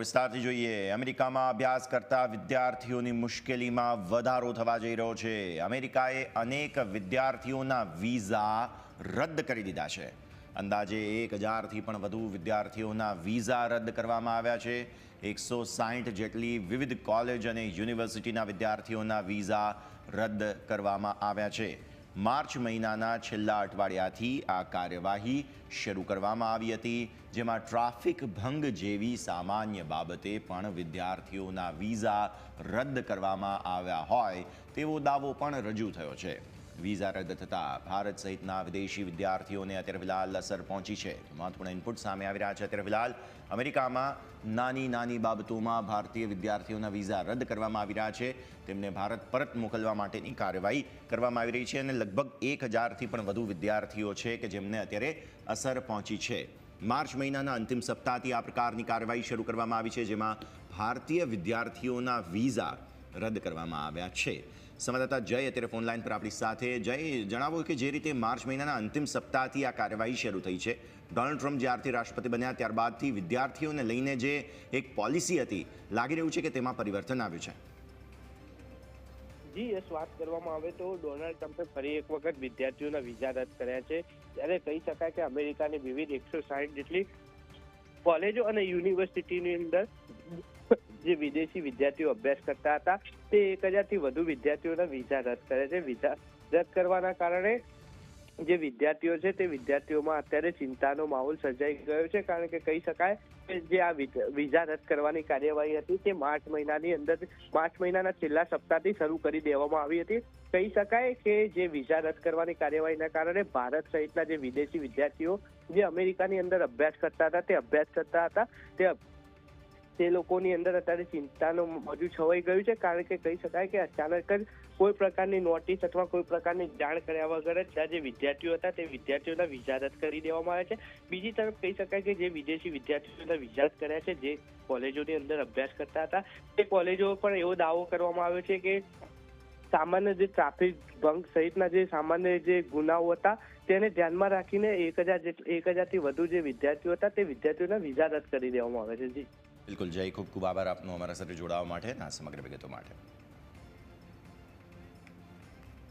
વિસ્તારથી જોઈએ, અમેરિકામાં અભ્યાસ કરતા વિદ્યાર્થીઓની મુશ્કેલીમાં વધારો થવા જઈ રહ્યો છે. અમેરિકાએ અનેક વિદ્યાર્થીઓના વિઝા રદ કરી દીધા છે. અંદાજે એક હજારથી પણ વધુ વિદ્યાર્થીઓના વિઝા રદ કરવામાં આવ્યા છે. એકસો સાહીઠ જેટલી વિવિધ કોલેજ અને યુનિવર્સિટીના વિદ્યાર્થીઓના વિઝા રદ કરવામાં આવ્યા છે. માર્ચ મહિનાના છેલ્લા અઠવાડિયાથી આ કાર્યવાહી શરૂ કરવામાં આવી હતી, જેમાં ટ્રાફિક ભંગ જેવી સામાન્ય બાબતે પણ વિદ્યાર્થીઓના વિઝા રદ કરવામાં આવ્યા હોય તેવો દાવો પણ રજૂ થયો છે. વિઝા રદ થતાં ભારત સહિતના વિદેશી વિદ્યાર્થીઓને અત્યારે ફિલહાલ અસર પહોંચી છે. મહત્વપૂર્ણ ઇનપુટ સામે આવી રહ્યા છે અત્યારે ફિલહાલ. અમેરિકામાં નાની નાની બાબતોમાં ભારતીય વિદ્યાર્થીઓના વિઝા રદ કરવામાં આવી રહ્યા છે. તેમને ભારત પરત મોકલવા માટેની કાર્યવાહી કરવામાં આવી રહી છે અને લગભગ એક હજારથી પણ વધુ વિદ્યાર્થીઓ છે કે જેમને અત્યારે અસર પહોંચી છે. માર્ચ મહિનાના અંતિમ સપ્તાહથી આ પ્રકારની કાર્યવાહી શરૂ કરવામાં આવી છે, જેમાં ભારતીય વિદ્યાર્થીઓના વિઝા રદ કરવામાં આવ્યા છે. સંવાદદાતા જય અત્યારે ફોન લાઈન પર આપણી સાથે. જય, જણાવો કે જે રીતે માર્ચ મહિનાના અંતિમ સપ્તાહથી આ કાર્યવાહી શરૂ થઈ છે. ડોનાલ્ડ ટ્રમ્પ જ્યારથી રાષ્ટ્રપતિ બન્યા ત્યારબાદથી વિદ્યાર્થીઓને લઈને જે એક પોલિસી હતી, લાગી રહ્યું છે કે તેમાં પરિવર્તન આવ્યું છે? જી, યસ, વાત કરવામાં આવે તો ડોનાલ્ડ ટ્રમ્પે ફરી એક વખત વિદ્યાર્થીઓના વિઝા રદ કર્યા છે. ત્યારે કહી શકાય કે અમેરિકાની વિવિધ એકસો સાઠ જેટલી કોલેજો અને યુનિવર્સિટીની અંદર જે વિદેશી વિદ્યાર્થીઓ અભ્યાસ કરતા હતા, તે એક હજારથી વધુ વિદ્યાર્થીઓના વિઝા રદ કરે છે. વિઝા રદ કરવાના કારણે જે વિદ્યાર્થીઓ છે, તે વિદ્યાર્થીઓમાં અત્યારે ચિંતાનો માહોલ સર્જાઈ ગયો છે. કારણ કે કહી શકાય કે જે આ વિઝા રદ કરવાની કાર્યવાહી હતી, તે માર્ચ મહિનાની અંદર, માર્ચ મહિનાના છેલ્લા સપ્તાહથી શરૂ કરી દેવામાં આવી હતી. કહી શકાય કે જે વિઝા રદ કરવાની કાર્યવાહીના કારણે ભારત સહિતના જે વિદેશી વિદ્યાર્થીઓ જે અમેરિકાની અંદર અભ્યાસ કરતા હતા, તે અભ્યાસ કરતા હતા, તે તે લોકોની અંદર અત્યારે ચિંતાનું મોજું છવાઈ ગયું છે, કારણ કે કહી શકાય કે અચાનક જ કોઈ પ્રકારની નોટિસ અથવા કોઈ પ્રકારની જાણ કર્યા વગર જ ત્યાં જે વિદ્યાર્થીઓ હતા તે વિદ્યાર્થીઓના વિઝા રદ કરી દેવામાં આવ્યા છે. બીજી તરફ કહી શકાય કે જે વિદેશી વિદ્યાર્થીઓના વિઝા કર્યા છે, જે કોલેજોની અંદર અભ્યાસ કરતા હતા, તે કોલેજો પણ એવો દાવો કરવામાં આવ્યો છે કે સામાન્ય જે ટ્રાફિક ભંગ સહિતના જે સામાન્ય જે ગુનાઓ હતા, તેને ધ્યાનમાં રાખીને એક હજાર એક હજારથી વધુ જે વિદ્યાર્થીઓ હતા તે વિદ્યાર્થીઓના વિઝા રદ કરી દેવામાં આવે છે. જી. બિલકુલ, જય ખૂબ ખૂબ આભાર આપનો અમારા સાથે જોડાવા માટે અને આ સમગ્ર વિગતો માટે.